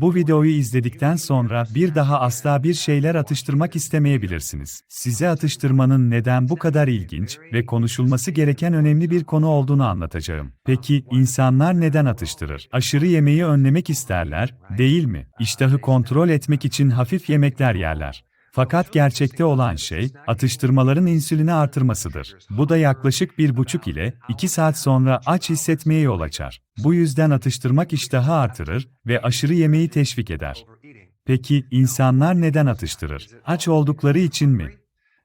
Bu videoyu izledikten sonra bir daha asla bir şeyler atıştırmak istemeyebilirsiniz. Size atıştırmanın neden bu kadar ilginç ve konuşulması gereken önemli bir konu olduğunu anlatacağım. Peki insanlar neden atıştırır? Aşırı yemeği önlemek isterler, değil mi? İştahı kontrol etmek için hafif yemekler yerler. Fakat gerçekte olan şey, atıştırmaların insülini artırmasıdır. Bu da yaklaşık 1,5 ile 2 saat sonra aç hissetmeye yol açar. Bu yüzden atıştırmak iştahı artırır ve aşırı yemeği teşvik eder. Peki insanlar neden atıştırır? Aç oldukları için mi?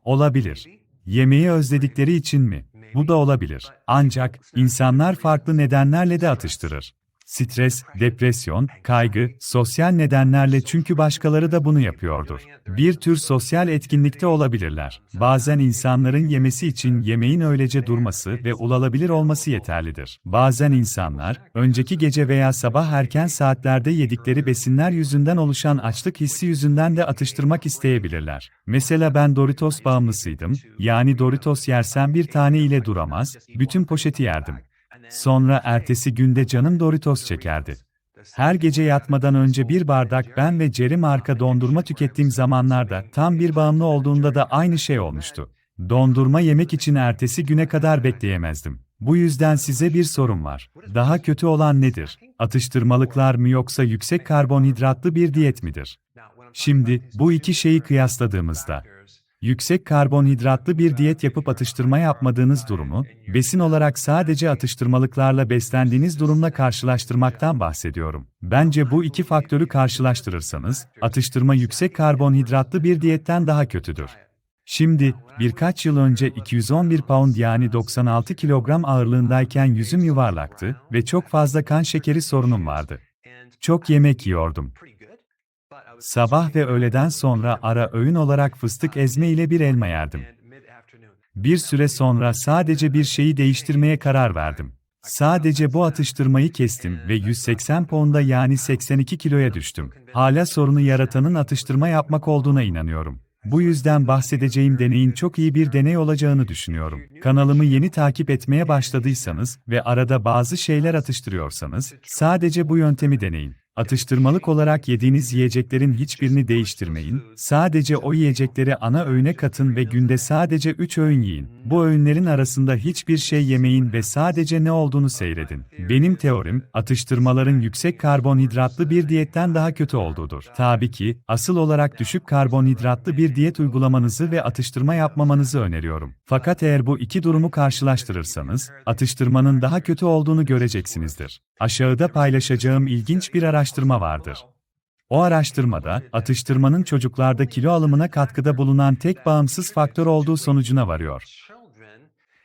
Olabilir. Yemeği özledikleri için mi? Bu da olabilir. Ancak insanlar farklı nedenlerle de atıştırır. Stres, depresyon, kaygı, sosyal nedenlerle çünkü başkaları da bunu yapıyordur. Bir tür sosyal etkinlikte olabilirler. Bazen insanların yemesi için yemeğin öylece durması ve ulaşılabilir olması yeterlidir. Bazen insanlar, önceki gece veya sabah erken saatlerde yedikleri besinler yüzünden oluşan açlık hissi yüzünden de atıştırmak isteyebilirler. Mesela ben Doritos bağımlısıydım, yani Doritos yersem bir tane ile duramaz, bütün poşeti yerdim. Sonra ertesi günde canım Doritos çekerdi. Her gece yatmadan önce bir bardak ben ve Jerry marka dondurma tükettiğim zamanlarda tam bir bağımlı olduğunda da aynı şey olmuştu. Dondurma yemek için ertesi güne kadar bekleyemezdim. Bu yüzden size bir sorum var. Daha kötü olan nedir? Atıştırmalıklar mı yoksa yüksek karbonhidratlı bir diyet midir? Şimdi bu iki şeyi kıyasladığımızda Yüksek karbonhidratlı bir diyet yapıp atıştırma yapmadığınız durumu, besin olarak sadece atıştırmalıklarla beslendiğiniz durumla karşılaştırmaktan bahsediyorum. Bence bu iki faktörü karşılaştırırsanız, atıştırma yüksek karbonhidratlı bir diyetten daha kötüdür. Şimdi, birkaç yıl önce 211 pound yani 96 kilogram ağırlığındayken yüzüm yuvarlaktı ve çok fazla kan şekeri sorunum vardı. Çok yemek yiyordum. Sabah ve öğleden sonra ara öğün olarak fıstık ezme ile bir elma yerdim. Bir süre sonra sadece bir şeyi değiştirmeye karar verdim. Sadece bu atıştırmayı kestim ve 180 pound'a yani 82 kiloya düştüm. Hala sorunu yaratanın atıştırma yapmak olduğuna inanıyorum. Bu yüzden bahsedeceğim deneyin çok iyi bir deney olacağını düşünüyorum. Kanalımı yeni takip etmeye başladıysanız ve arada bazı şeyler atıştırıyorsanız, sadece bu yöntemi deneyin. Atıştırmalık olarak yediğiniz yiyeceklerin hiçbirini değiştirmeyin, sadece o yiyecekleri ana öğüne katın ve günde sadece 3 öğün yiyin. Bu öğünlerin arasında hiçbir şey yemeyin ve sadece ne olduğunu seyredin. Benim teorim, atıştırmaların yüksek karbonhidratlı bir diyetten daha kötü olduğudur. Tabii ki, asıl olarak düşük karbonhidratlı bir diyet uygulamanızı ve atıştırma yapmamanızı öneriyorum. Fakat eğer bu iki durumu karşılaştırırsanız, atıştırmanın daha kötü olduğunu göreceksinizdir. Aşağıda paylaşacağım ilginç bir araştırma vardır. O araştırmada, atıştırmanın çocuklarda kilo alımına katkıda bulunan tek bağımsız faktör olduğu sonucuna varıyor.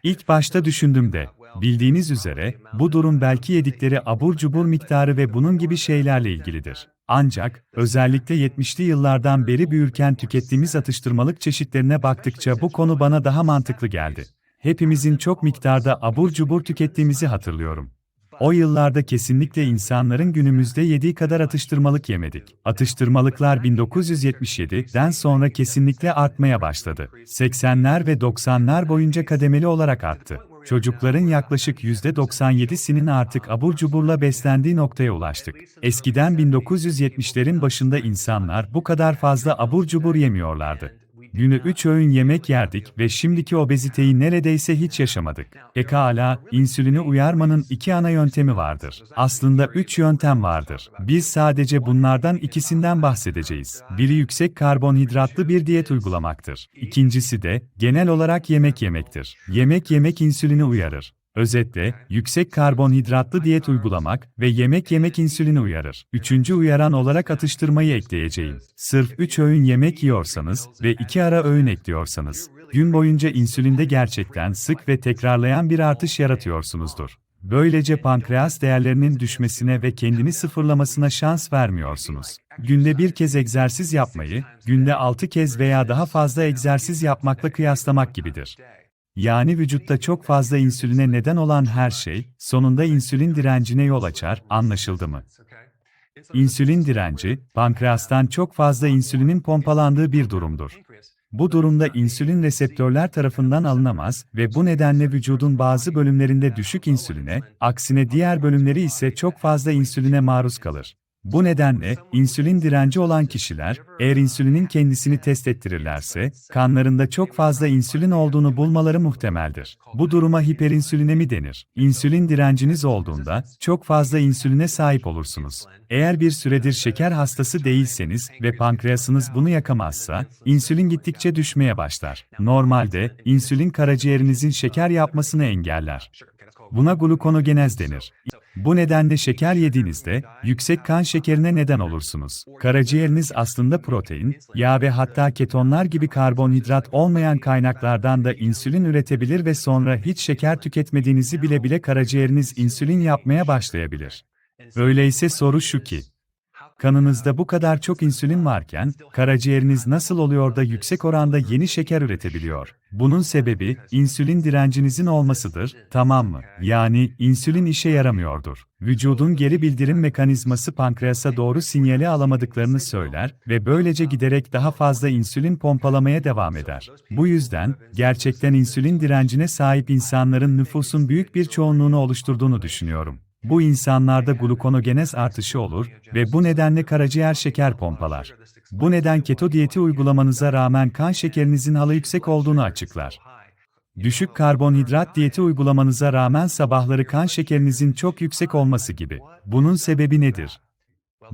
İlk başta düşündüm de, bildiğiniz üzere, bu durum belki yedikleri abur cubur miktarı ve bunun gibi şeylerle ilgilidir. Ancak, özellikle 70'li yıllardan beri büyürken tükettiğimiz atıştırmalık çeşitlerine baktıkça bu konu bana daha mantıklı geldi. Hepimizin çok miktarda abur cubur tükettiğimizi hatırlıyorum. O yıllarda kesinlikle insanların günümüzde yediği kadar atıştırmalık yemedik. Atıştırmalıklar 1977'den sonra kesinlikle artmaya başladı. 80'ler ve 90'lar boyunca kademeli olarak arttı. Çocukların yaklaşık %97'sinin artık abur cuburla beslendiği noktaya ulaştık. Eskiden 1970'lerin başında insanlar bu kadar fazla abur cubur yemiyorlardı. Günü 3 öğün yemek yerdik ve şimdiki obeziteyi neredeyse hiç yaşamadık. Pekala, insülini uyarmanın iki ana yöntemi vardır. Aslında üç yöntem vardır. Biz sadece bunlardan ikisinden bahsedeceğiz. Biri yüksek karbonhidratlı bir diyet uygulamaktır. İkincisi de, genel olarak yemek yemektir. Yemek yemek insülini uyarır. Özetle, yüksek karbonhidratlı diyet uygulamak ve yemek yemek insülini uyarır. Üçüncü uyaran olarak atıştırmayı ekleyeceğim. Sırf 3 öğün yemek yiyorsanız ve 2 ara öğün ekliyorsanız, gün boyunca insülinde gerçekten sık ve tekrarlayan bir artış yaratıyorsunuzdur. Böylece pankreas değerlerinin düşmesine ve kendini sıfırlamasına şans vermiyorsunuz. Günde bir kez egzersiz yapmayı, günde 6 kez veya daha fazla egzersiz yapmakla kıyaslamak gibidir. Yani vücutta çok fazla insüline neden olan her şey, sonunda insülin direncine yol açar, anlaşıldı mı? İnsülin direnci, pankreastan çok fazla insülinin pompalandığı bir durumdur. Bu durumda insülin reseptörler tarafından alınamaz ve bu nedenle vücudun bazı bölümlerinde düşük insüline, aksine diğer bölümleri ise çok fazla insüline maruz kalır. Bu nedenle, insülin direnci olan kişiler, eğer insülinin kendisini test ettirirlerse, kanlarında çok fazla insülin olduğunu bulmaları muhtemeldir. Bu duruma hiperinsülinemi denir. İnsülin direnciniz olduğunda, çok fazla insüline sahip olursunuz. Eğer bir süredir şeker hastası değilseniz ve pankreasınız bunu yakamazsa, insülin gittikçe düşmeye başlar. Normalde, insülin karaciğerinizin şeker yapmasını engeller. Buna glukonogenez denir. Bu nedenle şeker yediğinizde yüksek kan şekerine neden olursunuz. Karaciğeriniz aslında protein, yağ ve hatta ketonlar gibi karbonhidrat olmayan kaynaklardan da insülin üretebilir ve sonra hiç şeker tüketmediğinizi bile bile karaciğeriniz insülin yapmaya başlayabilir. Öyleyse soru şu ki, Kanınızda bu kadar çok insülin varken, karaciğeriniz nasıl oluyor da yüksek oranda yeni şeker üretebiliyor? Bunun sebebi, insülin direncinizin olmasıdır, tamam mı? Yani, insülin işe yaramıyordur. Vücudun geri bildirim mekanizması pankreasa doğru sinyali alamadıklarını söyler ve böylece giderek daha fazla insülin pompalamaya devam eder. Bu yüzden, gerçekten insülin direncine sahip insanların nüfusun büyük bir çoğunluğunu oluşturduğunu düşünüyorum. Bu insanlarda glukonogenez artışı olur ve bu nedenle karaciğer şeker pompalar. Bu neden keto diyeti uygulamanıza rağmen kan şekerinizin hala yüksek olduğunu açıklar. Düşük karbonhidrat diyeti uygulamanıza rağmen sabahları kan şekerinizin çok yüksek olması gibi. Bunun sebebi nedir?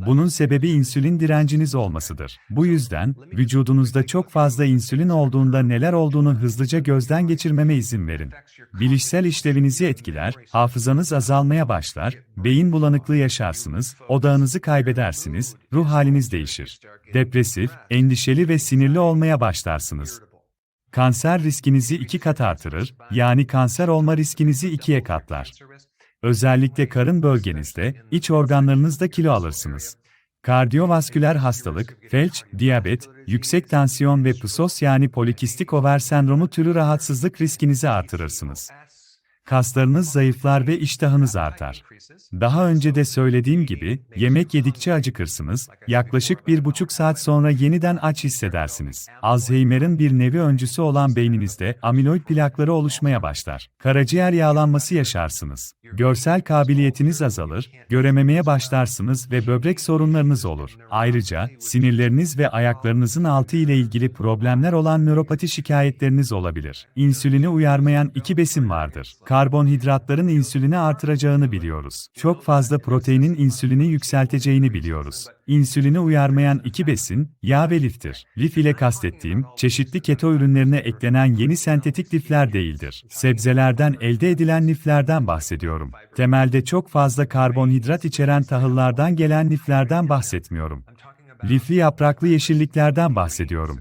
Bunun sebebi insülin direnciniz olmasıdır. Bu yüzden, vücudunuzda çok fazla insülin olduğunda neler olduğunu hızlıca gözden geçirmeme izin verin. Bilişsel işlevinizi etkiler, hafızanız azalmaya başlar, beyin bulanıklığı yaşarsınız, odağınızı kaybedersiniz, ruh haliniz değişir. Depresif, endişeli ve sinirli olmaya başlarsınız. Kanser riskinizi iki kat artırır, yani kanser olma riskinizi ikiye katlar. Özellikle karın bölgenizde, iç organlarınızda kilo alırsınız. Kardiyovasküler hastalık, felç, diyabet, yüksek tansiyon ve PCOS yani polikistik over sendromu türü rahatsızlık riskinizi artırırsınız. Kaslarınız zayıflar ve iştahınız artar. Daha önce de söylediğim gibi, yemek yedikçe acıkırsınız, yaklaşık bir buçuk saat sonra yeniden aç hissedersiniz. Alzheimer'ın bir nevi öncüsü olan beyninizde amiloid plakları oluşmaya başlar. Karaciğer yağlanması yaşarsınız. Görsel kabiliyetiniz azalır, görememeye başlarsınız ve böbrek sorunlarınız olur. Ayrıca, sinirleriniz ve ayaklarınızın altı ile ilgili problemler olan nöropati şikayetleriniz olabilir. İnsülini uyarmayan iki besin vardır. Karbonhidratların insülini artıracağını biliyoruz. Çok fazla proteinin insülini yükselteceğini biliyoruz. İnsülini uyarmayan iki besin, yağ ve liftir. Lif ile kastettiğim, çeşitli keto ürünlerine eklenen yeni sentetik lifler değildir. Sebzelerden elde edilen liflerden bahsediyorum. Temelde çok fazla karbonhidrat içeren tahıllardan gelen liflerden bahsetmiyorum. Lifli yapraklı yeşilliklerden bahsediyorum.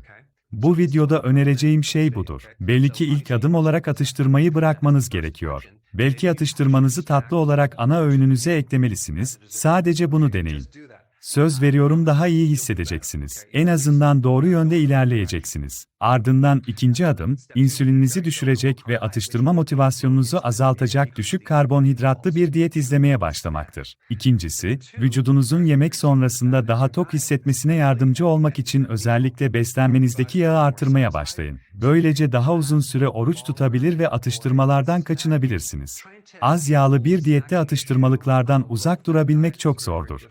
Bu videoda önereceğim şey budur. Belli ki ilk adım olarak atıştırmayı bırakmanız gerekiyor. Belki atıştırmanızı tatlı olarak ana öğününüze eklemelisiniz, sadece bunu deneyin. Söz veriyorum daha iyi hissedeceksiniz. En azından doğru yönde ilerleyeceksiniz. Ardından ikinci adım, insülininizi düşürecek ve atıştırma motivasyonunuzu azaltacak düşük karbonhidratlı bir diyet izlemeye başlamaktır. İkincisi, vücudunuzun yemek sonrasında daha tok hissetmesine yardımcı olmak için özellikle beslenmenizdeki yağı artırmaya başlayın. Böylece daha uzun süre oruç tutabilir ve atıştırmalardan kaçınabilirsiniz. Az yağlı bir diyette atıştırmalıklardan uzak durabilmek çok zordur.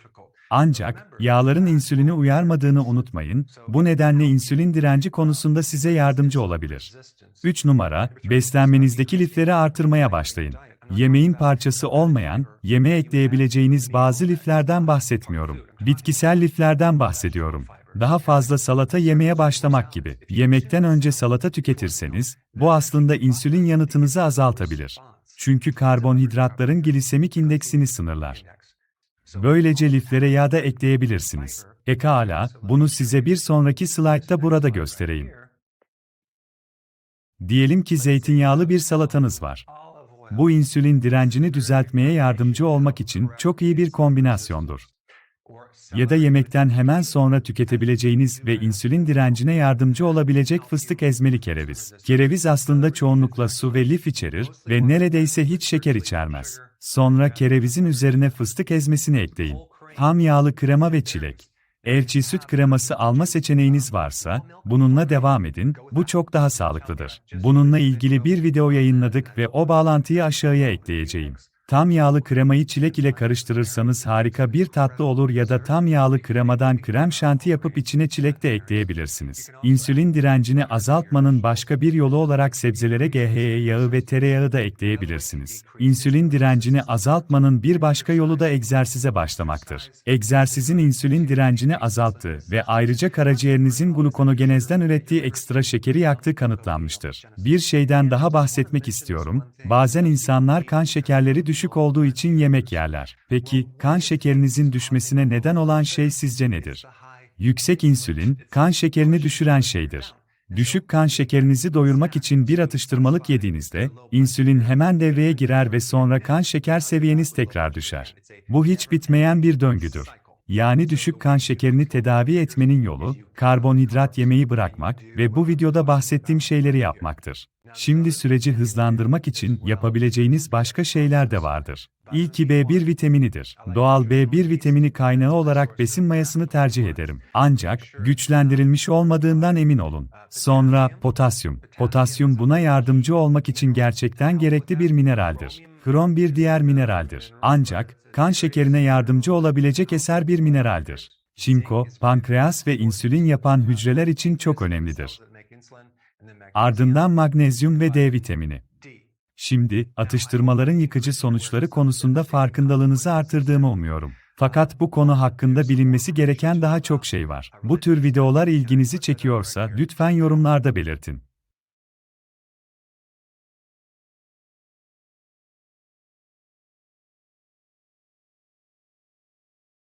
Ancak, yağların insülini uyarmadığını unutmayın, bu nedenle insülin direnci konusunda size yardımcı olabilir. 3 numara, beslenmenizdeki lifleri artırmaya başlayın. Yemeğin parçası olmayan, yemeğe ekleyebileceğiniz bazı liflerden bahsetmiyorum. Bitkisel liflerden bahsediyorum. Daha fazla salata yemeye başlamak gibi. Yemekten önce salata tüketirseniz, bu aslında insülin yanıtınızı azaltabilir. Çünkü karbonhidratların glisemik indeksini sınırlar. Böylece liflere yağ da ekleyebilirsiniz. Pekala, bunu size bir sonraki slaytta burada göstereyim. Diyelim ki zeytinyağlı bir salatanız var. Bu insülin direncini düzeltmeye yardımcı olmak için çok iyi bir kombinasyondur. Ya da yemekten hemen sonra tüketebileceğiniz ve insülin direncine yardımcı olabilecek fıstık ezmeli kereviz. Kereviz aslında çoğunlukla su ve lif içerir ve neredeyse hiç şeker içermez. Sonra kerevizin üzerine fıstık ezmesini ekleyin. Ham yağlı krema ve çilek. Çiğ süt kreması alma seçeneğiniz varsa, bununla devam edin, bu çok daha sağlıklıdır. Bununla ilgili bir video yayınladık ve o bağlantıyı aşağıya ekleyeceğim. Tam yağlı kremayı çilek ile karıştırırsanız harika bir tatlı olur ya da tam yağlı kremadan krem şanti yapıp içine çilek de ekleyebilirsiniz. İnsülin direncini azaltmanın başka bir yolu olarak sebzelere GHE yağı ve tereyağı da ekleyebilirsiniz. İnsülin direncini azaltmanın bir başka yolu da egzersize başlamaktır. Egzersizin insülin direncini azalttığı ve ayrıca karaciğerinizin glukonogenezden ürettiği ekstra şekeri yaktığı kanıtlanmıştır. Bir şeyden daha bahsetmek istiyorum. Bazen insanlar kan şekerleri düşük olduğu için yemek yerler. Peki, kan şekerinizin düşmesine neden olan şey sizce nedir? Yüksek insülin, kan şekerini düşüren şeydir. Düşük kan şekerinizi doyurmak için bir atıştırmalık yediğinizde, insülin hemen devreye girer ve sonra kan şeker seviyeniz tekrar düşer. Bu hiç bitmeyen bir döngüdür. Yani düşük kan şekerini tedavi etmenin yolu, karbonhidrat yemeyi bırakmak ve bu videoda bahsettiğim şeyleri yapmaktır. Şimdi süreci hızlandırmak için yapabileceğiniz başka şeyler de vardır. İlki B1 vitaminidir. Doğal B1 vitamini kaynağı olarak besin mayasını tercih ederim. Ancak güçlendirilmiş olmadığından emin olun. Sonra potasyum. Potasyum buna yardımcı olmak için gerçekten gerekli bir mineraldir. Krom bir diğer mineraldir. Ancak kan şekerine yardımcı olabilecek eser bir mineraldir. Çinko, pankreas ve insülin yapan hücreler için çok önemlidir. Ardından magnezyum ve D vitamini. Şimdi, atıştırmaların yıkıcı sonuçları konusunda farkındalığınızı artırdığımı umuyorum. Fakat bu konu hakkında bilinmesi gereken daha çok şey var. Bu tür videolar ilginizi çekiyorsa lütfen yorumlarda belirtin.